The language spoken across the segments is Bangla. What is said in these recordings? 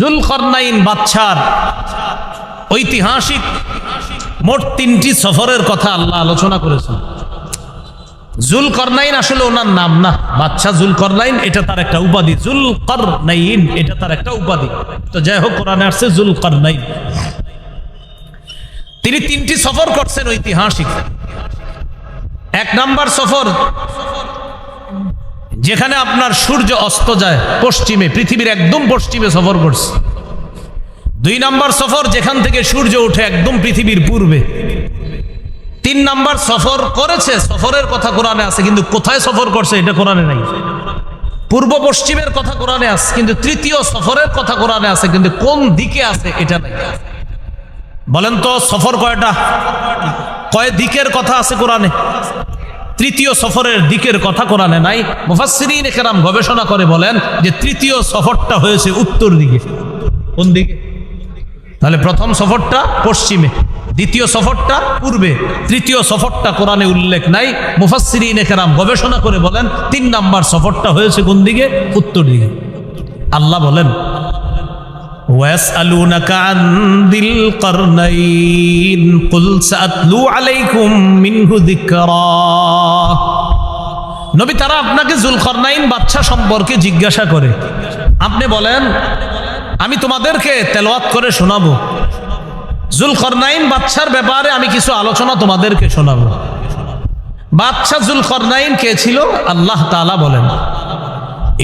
জুলকরনাইন বাচ্চার ঐতিহাসিক মোট তিনটি সফরের কথা আল্লাহ আলোচনা করেছেন। জুলকরনাইন আসলে ওনার নাম না। বাচ্চা জুলকরনাইন, এটা তার একটা উপাধি। জুলকরনাইন, এটা তার একটা উপাধি। তো যাই হোক, কোরআনে আসছে জুলকরনাইন। তিনি তিনটি সফর করছেন ঐতিহাসিক। এক নাম্বার সফর যেখানে আপনার সূর্য অস্ত যায় পশ্চিমে, পৃথিবীর একদম পশ্চিমে সফর করছে। দুই নাম্বার সফর যেখান থেকে সূর্য উঠে একদম পৃথিবীর পূর্বে। তিন নাম্বার সফর করেছে, সফরের কথা কোরআনে আছে, কিন্তু কোথায় সফর করছে এটা কোরআনে নাই। পূর্ব পশ্চিমের কথা কোরআনে আছে, কিন্তু তৃতীয় সফরের কথা কোরআনে আছে, কিন্তু কোন দিকে আছে এটা নাই। বলেন তো, সফর কয়টা? কয় দিকের কথা আছে কোরআনে? তৃতীয় সফরের দিকের কথা কোরআনে নাই। মুফাসসিরিন একরাম গবেষণা করে বলেন যে তৃতীয় সফরটা হয়েছে উত্তর দিকে। কোন দিকে? তাহলে প্রথম সফরটা পশ্চিমে, দ্বিতীয় সফরটা পূর্বে, তৃতীয় সফরটা কোরআনে উল্লেখ নাই। মুফাসসিরিন একরাম গবেষণা করে বলেন, তিন নাম্বার সফরটা হয়েছে কোন দিকে? উত্তর দিকে। আল্লাহ বলেন ويسألونك عن ذي القرنين قل سأتلو عليكم منه ذكرا নবী তারা আপনাকে জুলকরনাইন বাচ্চা সম্পর্কে জিজ্ঞাসা করে আপনি বলেন আমি তোমাদেরকে তেলাওয়াত করে শোনাবো জুলকরনাইন বাচ্চার ব্যাপারে আমি কিছু আলোচনা তোমাদেরকে শোনাবো বাচ্চা জুলকরনাইন কে ছিল আল্লাহ তাআলা বলেন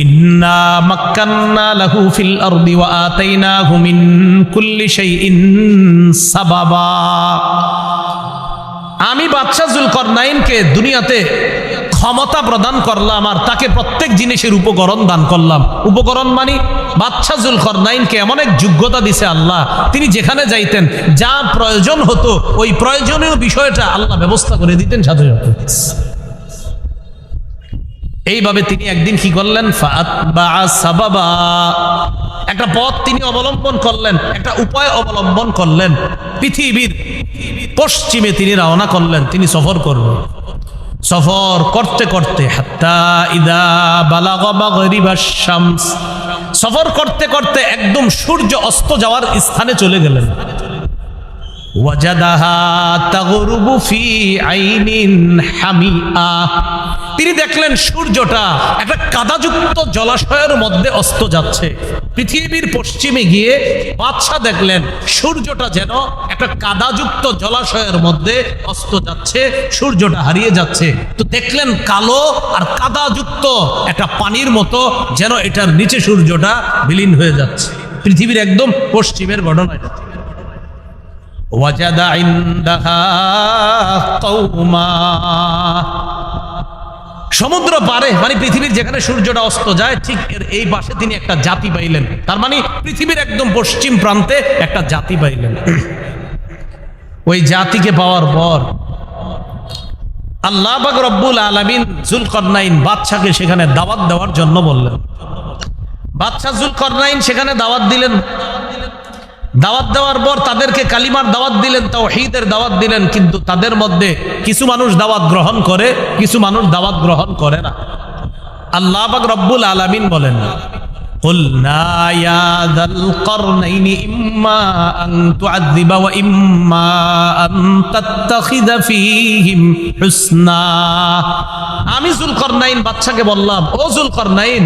ইন্না মাক্কান্না লাহু ফিল আমি বাদশা জুলকরনাইনকে দুনিয়াতে ক্ষমতা প্রদান করলাম আর তাকে প্রত্যেক জিনিসের উপকরণ দান করলাম। উপকরণ মানে বাদশা জুলকরনাইনকে এমন এক যোগ্যতা দিছে আল্লাহ, তিনি যেখানে যাইতেন, যা প্রয়োজন হতো, ওই প্রয়োজনীয় বিষয়টা আল্লাহ ব্যবস্থা করে দিতেন সাথে সাথে। এইভাবে তিনি একদিন কি করলেন? একটা পথ তিনি অবলম্বন করলেন, একটা উপায় অবলম্বন করলেন। পৃথিবীর পশ্চিমে তিনি রওনা করলেন, তিনি সফর করবেন। সফর করতে করতে সফর করতে করতে একদম সূর্য অস্ত যাওয়ার স্থানে চলে গেলেন। তিনি দেখলেন সূর্যটা একটা কাদাযুক্ত জলাশয়ের মধ্যে অস্ত যাচ্ছে। পৃথিবীর পশ্চিমে গিয়ে বাদশা দেখলেন সূর্যটা যেন একটা কাদাযুক্ত জলাশয়ের মধ্যে অস্ত যাচ্ছে, সূর্যটা হারিয়ে যাচ্ছে। তো দেখলেন কালো আর কাদাযুক্ত একটা পানির মতো যেন এটার নিচে সূর্যটা বিলীন হয়ে যাচ্ছে। পৃথিবীর একদম পশ্চিমের ঘটনা এটা সমুদ্র পারে মানে পৃথিবীর যেখানে সূর্যটা অস্ত যায়, ঠিক এর এই পাশে তিনি একটা জাতি পাইলেন। তার মানে পৃথিবীর একদম পশ্চিম প্রান্তে একটা জাতি পাইলেন। ওই জাতিকে পাওয়ার পর আল্লাহ রব্বুল আলমিন জুলকরনাইন বাদশাকে সেখানে দাওয়াত দেওয়ার জন্য বললেন। বাদশাহ জুলকরনাইন সেখানে দাওয়াত দিলেন। দাওয়াত দেওয়ার পর তাদেরকে কালিমার দাওয়াত দিলেন তাও হিদের দাওয়াত দিলেন, কিন্তু তাদের মধ্যে কিছু মানুষ দাওয়াত গ্রহণ করে, কিছু মানুষ দাওয়াত গ্রহণ করে না। আল্লাহ রব্বুল আলমিন বলেন قلنا يا ذا القرنين إما أن تعذب وإما أن تتخذ فيهم حسنا আমি জুলকরনাইন বাচ্চাকে বললাম ও জুলকরনাইন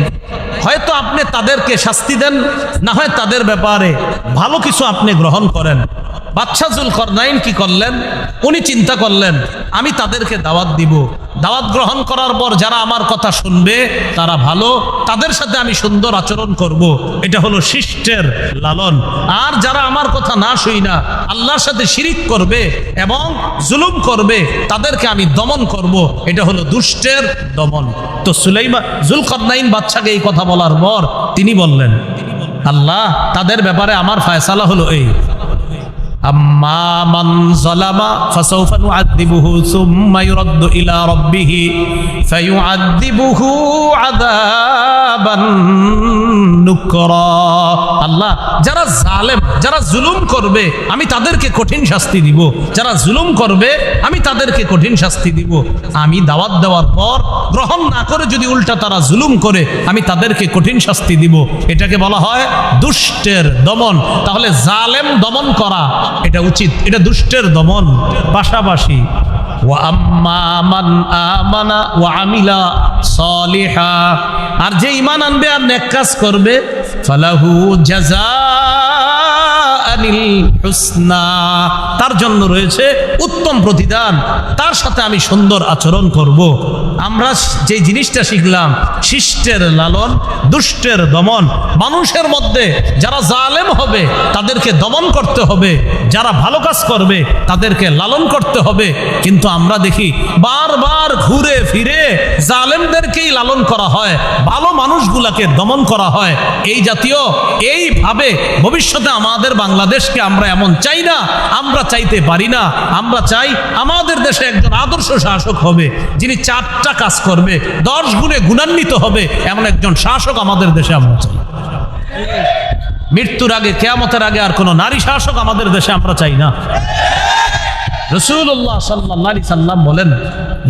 হয়তো আপনি তাদেরকে শাস্তি দেন না হয় তাদের ব্যাপারে ভালো কিছু আপনি গ্রহণ করেন বাচ্চা জুলকরনাইন কি করলেন উনি চিন্তা করলেন আমি তাদেরকে দাওয়াত দিব দাওয়াত গ্রহণ করার পর যারা আমার কথা শুনবে, তারা ভালো তাদের সাথে আমি সুন্দর আচরণ করব। এটা হলো শিষ্টের লালন আর যারা আমার কথা না শুই না, আল্লাহর সাথে শিরিক করবে এবং জুলুম করবে, তাদেরকে আমি দমন করব। এটা হলো দুষ্টের দমন তো সুলাইমা জুলকরনাইন বাচ্চাকে এই কথা বলার পর তিনি বললেন, আল্লাহ, তাদের ব্যাপারে আমার ফায়সালা হলো এই আম্মা ইলা আল্লাহ, যারা জালেম, যারা জুলুম করবে, আমি তাদেরকে কঠিন শাস্তি দিব। যারা জুলুম করবে, আমি তাদেরকে কঠিন শাস্তি দিব। আমি দাওয়াত দেওয়ার পর, গ্রহণ না করে যদি উল্টা তারা জুলুম করে, আমি তাদেরকে কঠিন শাস্তি দিব। এটাকে বলা হয় দুষ্টের দমন। তাহলে জালেম দমন করা এটা উচিত, এটা দুষ্টের দমন, পাশাপাশি। আর যে ইমান আনবে আর নেক কাজ করবে, ফালাহু জাজা তার জন্য রয়েছে উত্তম প্রতিদান। তার সাথে আমি সুন্দর আচরণ করব। আমরা যে জিনিসটা শিখলাম, শিষ্টের লালন, দুষ্টের দমন, মানুষের মধ্যে যারা জালেম হবে, তাদেরকে দমন করতে হবে। যারা ভালো কাজ করবে, তাদেরকে লালন করতে হবে। কিন্তু আমরা দেখি, বারবার ঘুরে ফিরে জালেমদেরকেই লালন করা হয়, ভালো মানুষগুলাকে দমন করা হয়। এই জাতীয়, এইভাবে ভবিষ্যতে আমাদের বাংলাদেশকে আমরা এমন চাই না, আমরা চাইতে পারি না। আমরা চাই আমাদের দেশে একজন আদর্শ শাসক হবে, যিনি চারটা কাজ করবে, দশ গুণে গুণান্বিত হবে, এমন একজন শাসক আমাদের দেশে আমরা চাই। মৃত্যুর আগে, কেয়ামতের আগে আর কোনো নারী শাসক আমাদের দেশে আমরা চাই না। রসুল্লাহ সাল্লাহ সাল্লাম বলেন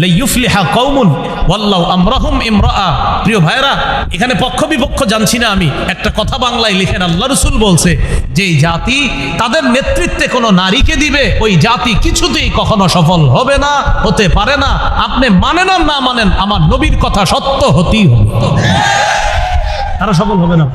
লেইফলিহা কৌমুন ওয়াল্লাহ আমরাহুম ইমরাআ। প্রিয় ভাইরা এখানে পক্ষ বিপক্ষ জানছি না আমি, একটা কথা বাংলায় লিখেন, আল্লাহ রসুল বলছে যে এই জাতি তাদের নেতৃত্বে কোনো নারীকে দিবে ওই জাতি কিছুতেই কখনো সফল হবে না হতে পারে না। আপনি মানেন আর না মানেন আমার নবীর কথা সত্য হতেই হবে। তারা সফল হবে না।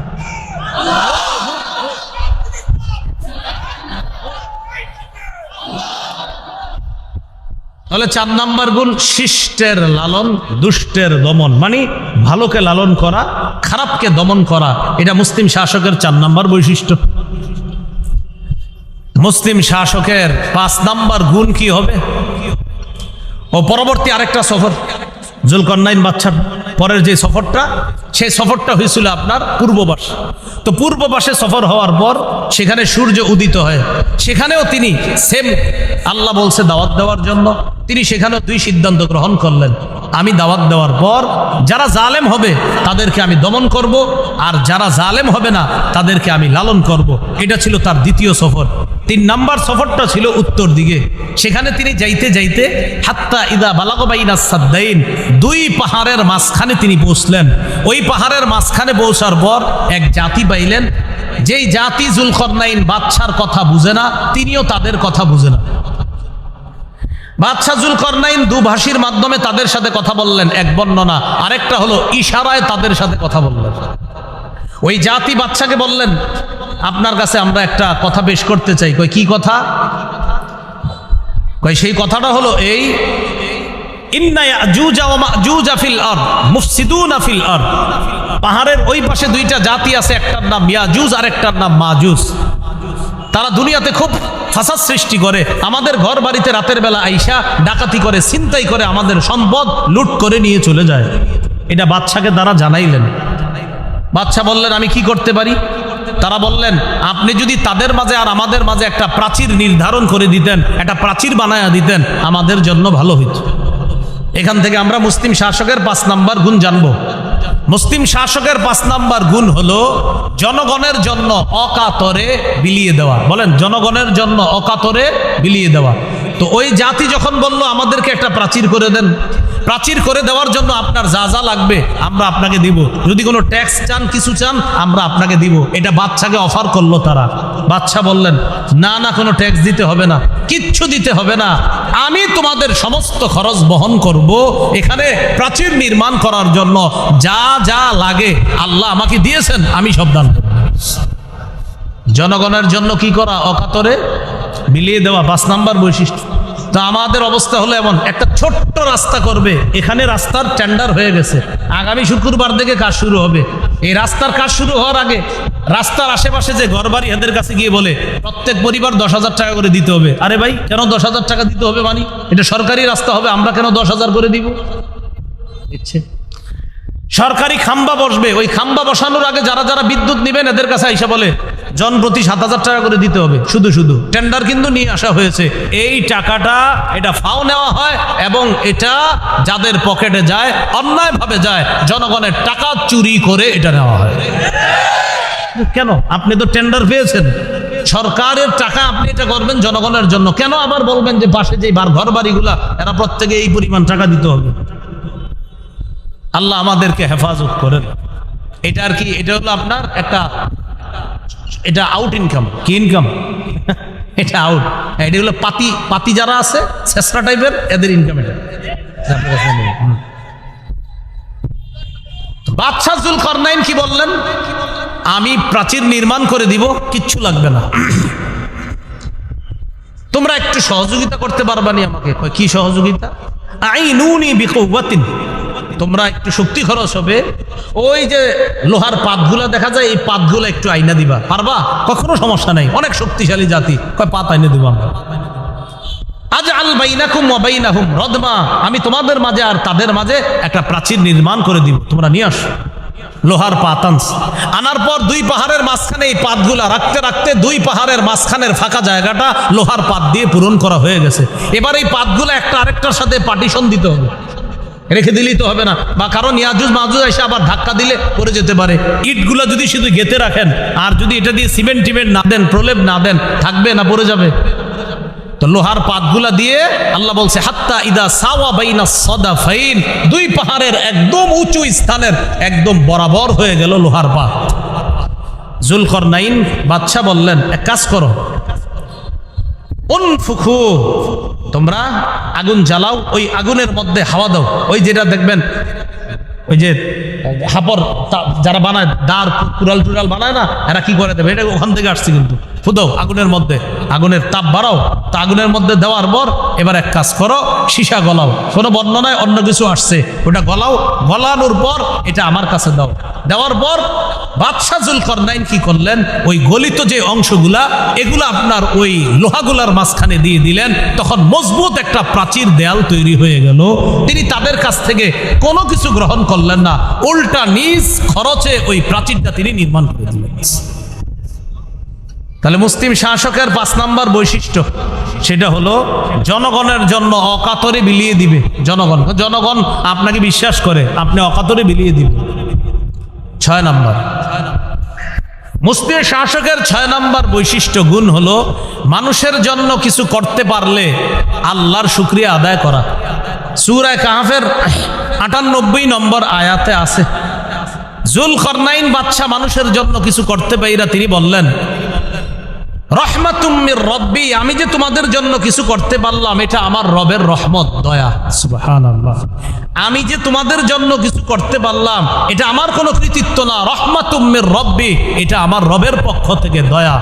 তাহলে চার নাম্বার গুণ শিষ্টের লালন দুষ্টের দমন। মানে ভালোকে লালন করা খারাপকে দমন করা এটা মুসলিম শাসকের চার নাম্বার বৈশিষ্ট্য। মুসলিম শাসকের পাঁচ নাম্বার গুণ কি হবে? ও পরবর্তী আরেকটা সফর জুলকন্নাইন বাচ্চার পরের যে সফরটা, সেই সফরটা হয়েছিল আপনার পূর্ববাস। তো পূর্ববাসে সফর হওয়ার পর সেখানে সূর্য উদিত হয়। সেখানেও তিনি সেম আল্লাহ বলছে দাওয়াত দেওয়ার জন্য। তিনি সেখানেও দুই সিদ্ধান্ত গ্রহণ করলেন। আমি দাওয়াত দেওয়ার পর যারা জালেম হবে, তাদেরকে আমি দমন করব। আর যারা জালেম হবে না, তাদেরকে আমি লালন করব। এটা ছিল তার দ্বিতীয় সফর। তিন নাম্বার সফরটা ছিল উত্তর দিকে। সেখানে তিনি যাইতে যাইতে হাত্তা ইদা বালাগবাইনা দুই পাহাড়ের মাঝখানে তিনি পৌঁছলেন ওই পাহাড়ের মাঝখানে পৌঁছার পর এক জাতি পাইলেন, যেই জাতি জুলকরনাইন বাদশার কথা বুঝে না, তিনিও তাদের কথা বুঝে না। বাদশাহ জুলকরনাইন দুভাষীর মাধ্যমে তাদের সাথে কথা বললেন, এক বর্ণনা। আরেকটা হলো ইশারায় তাদের সাথে কথা বললেন। ওই জাতি বাচ্চাকে বললেন, আপনার কাছে আমরা একটা কথা পেশ করতে চাই। কই কি কথা? কই সেই কথাটা হলো এই পাহাড়ের ওই পাশে দুইটা জাতি আছে, একটার নাম ইয়াজুজ আর একটার নাম মাজুজ। তারা দুনিয়াতে খুব ফাসাদ সৃষ্টি করে। আমাদের ঘর বাড়িতে রাতের বেলা আইসা ডাকাতি করে, ছিনতাই করে আমাদের সম্পদ লুট করে নিয়ে চলে যায়। এটা বাচ্চাকে তারা জানাইলেন। বাচ্চা বললেন, আমি কি করতে পারি? তারা বললেন, আপনি যদি তাদের মাঝে আর আমাদের মাঝে একটা প্রাচীর নির্ধারণ করে দিতেন, একটা প্রাচীর বানায়া দিতেন, আমাদের জন্য ভালো হইত। এখান থেকে আমরা মুসলিম শাসকের পাঁচ নাম্বার গুণ জানব। মুসলিম শাসকের পাঁচ নাম্বার গুণ হলো জনগণের জন্য অকাতরে বিলিয়ে দেওয়া। বলেন, জনগণের জন্য অকাতরে বিলিয়ে দেওয়া। তো ওই জাতি যখন বলল, আমাদেরকে একটা প্রাচীর করে দেন। প্রাচীর করে দেওয়ার জন্য আপনার যা যা লাগবে আমরা আপনাকে দিব। যদি কোনো ট্যাক্স চান, কিছু চান, আমরা আপনাকে দিব। এটা বাচ্চাকে অফার করল তারা। বাচ্চা বললেন, না না, কোনো ট্যাক্স দিতে হবে না। কিচ্ছু দিতে হবে না। আমি তোমাদের সমস্ত খরচ বহন করব এখানে প্রাচীর নির্মাণ করার জন্য। যা যা লাগে আল্লাহ আমাকে দিয়েছেন, আমি সব দান করব। জনগণের জন্য কি করা? অকাতরে মিলিয়ে দেওয়া। পাঁচ নাম্বার বৈশিষ্ট্য। তো আমাদের অবস্থা হলো এমন, একটা ছোট্ট রাস্তা করবে, এখানে রাস্তার টেন্ডার হয়ে গেছে। আগামী শুক্রবার থেকে কাজ শুরু হবে। এই রাস্তার কাজ শুরু হওয়ার আগে রাস্তার আশেপাশে যে ঘরবাড়ি এদের কাছে গিয়ে বলে, প্রত্যেক পরিবার দশ হাজার টাকা করে দিতে হবে। আরে ভাই, কেন দশ হাজার টাকা দিতে হবে মানি? এটা সরকারি রাস্তা হবে, আমরা কেন দশ হাজার করে দিব? ইচ্ছে। সরকারি খাম্বা বসবে, ওই খাম্বা বসানোর আগে যারা যারা বিদ্যুৎ নেবেন, এদের কাছে আইসা বলে জন প্রতি সাত হাজার টাকা করে দিতে হবে, শুধু শুধু। টেন্ডার কিন্তু নিয়ে আসা হয়েছে। এই টাকাটা এটা ফাও নেওয়া হয় এবং এটা যাদের পকেটে যায়, অন্যায়ভাবে যায়, জনগণের টাকা চুরি করে এটা নেওয়া হয়। কেন? আপনি তো টেন্ডার পেয়েছেন। সরকারের টাকা আপনি এটা করবেন জনগণের জন্য। কেন আবার বলবেন যে পাশে যে ঘর বাড়িগুলা, এরা প্রত্যেকে এই পরিমাণ টাকা দিতে হবে? আল্লাহ আমাদেরকে হেফাজত করেন। এটা আর কি, এটা হলো আপনার একটা এটা আউট ইনকাম কি ইনকাম এটা আউট এটা হলো পাতি পাতি যারা আছে শেষরা টাইপের এদের ইনকাম এটা। বাদশাহ জুল করনাইন কি বললেন? আমি প্রাচীর নির্মাণ করে দিব, কিচ্ছু লাগবে না। তোমরা একটু সহযোগিতা করতে পারবানি আমাকে। কি সহযোগিতা? আইনুনি বিকুওয়াতিন। তোমরা একটু শক্তি খরচ হবে। ওই যে লোহার পাতগুলা দেখা যায়, এই পাতগুলো একটু আইনা দিবা। পারবা? কখনো সমস্যা নাই। অনেক শক্তিশালী জাতি। কয়, পাত আইনে দিব আমরা। আজ রদমা। আমি তোমাদের মাঝে আর তাদের মাঝে একটা প্রাচীর নির্মাণ করে দিব। তোমরা নিয়ে আসো। লোহার আনার পর দুই পাহাড়ের মাঝখানে এই পাতগুলা রাখতে রাখতে দুই পাহাড়ের মাঝখানের ফাঁকা জায়গাটা লোহার পাত দিয়ে পূরণ করা হয়ে গেছে। এবার এই পাতগুলো একটা আরেকটার সাথে পার্টিশন দিতে হবে। রেখে দিলেই তো হবে না। বা কারণ ইয়াজুজ মাজুজ এসে আবার ধাক্কা দিলে পড়ে যেতে পারে। ইটগুলো যদি শুধু গেতে রাখেন, আর যদি এটা দিয়ে সিমেন্ট টিমেন্ট না দেন, প্রলেপ না দেন, থাকবে না, পড়ে যাবে। তো লোহার পাতগুলা দিয়ে আল্লাহ বলছে, হাত্তা ইদা সাওয়া বাইনা সদা ফাইন দুই পাহাড়ের একদম উঁচু স্থানের একদম বরাবর হয়ে গেল লোহার পাত। জুলকর নাইন বাদশাহ বললেন, এক কাজ করো। উনফুখু তোমরা আগুন জ্বালাও, ওই আগুনের মধ্যে হাওয়া দাও। ওই যেটা দেখবেন, ওই যে হাপর যারা বানায়, দাঁড় কুড়াল টুরাল বানায় না, এরা কি করে দেবে? এটা ওখান থেকে আসছে কিন্তু। ফুদাও আগুনের মধ্যে। আগুনের তাপ বাড়াও, তা আগুনের মধ্যে দেওয়ার পর এবার এক কাজ করো, সীসা গলাও। কোনো বর্ণনায় অন্য কিছু আসছে। ওটা গলাও, গলানোর পর এটা আমার কাছে দাও। দেওয়ার পর বাদশাহ জুলকরনাইন কি করলেন? ওই গলিত যে অংশগুলা, এগুলা আপনার ওই লোহাগুলার মাঝখানে দিয়ে দিলেন। তখন মজবুত একটা প্রাচীর দেয়াল তৈরি হয়ে গেল। তিনি তাদের কাছ থেকে কোনো কিছু গ্রহণ করলেন না। উল্টা নিজ খরচে ওই প্রাচীরটা তিনি নির্মাণ করে দিলেন। তাহলে মুসলিম শাসকের পাঁচ নাম্বার বৈশিষ্ট্য সেটা হলো, জনগণের জন্য অকাতরে বিলিয়ে দিবে। জনগণ জনগণ আপনাকে বিশ্বাস করে, আপনি অকাতরে বিলিয়ে দিবেন। ছয় নাম্বার। মুসলিম শাসকের ছয় নাম্বার বৈশিষ্ট্য গুণ হলো, মানুষের জন্য কিছু করতে পারলে আল্লাহর শুক্রিয়া আদায় করা। সুরায় কাহাফের আটানব্বই নম্বর আয়াতে আছে জুল খরনাইন বাদশাহ মানুষের জন্য কিছু করতে পাইরা তিনি বললেন রহমাতুম্মির রব্বি আমি যে তোমাদের জন্য কিছু করতে পারলাম এটা আমার রবের রহমত দয়া। আমি যে তোমাদের জন্য কিছু করতে পারলাম এটা আমার কোনো কৃতিত্ব না। রহমাতুম্মির রব্বি এটা আমার রবের পক্ষ থেকে দয়া।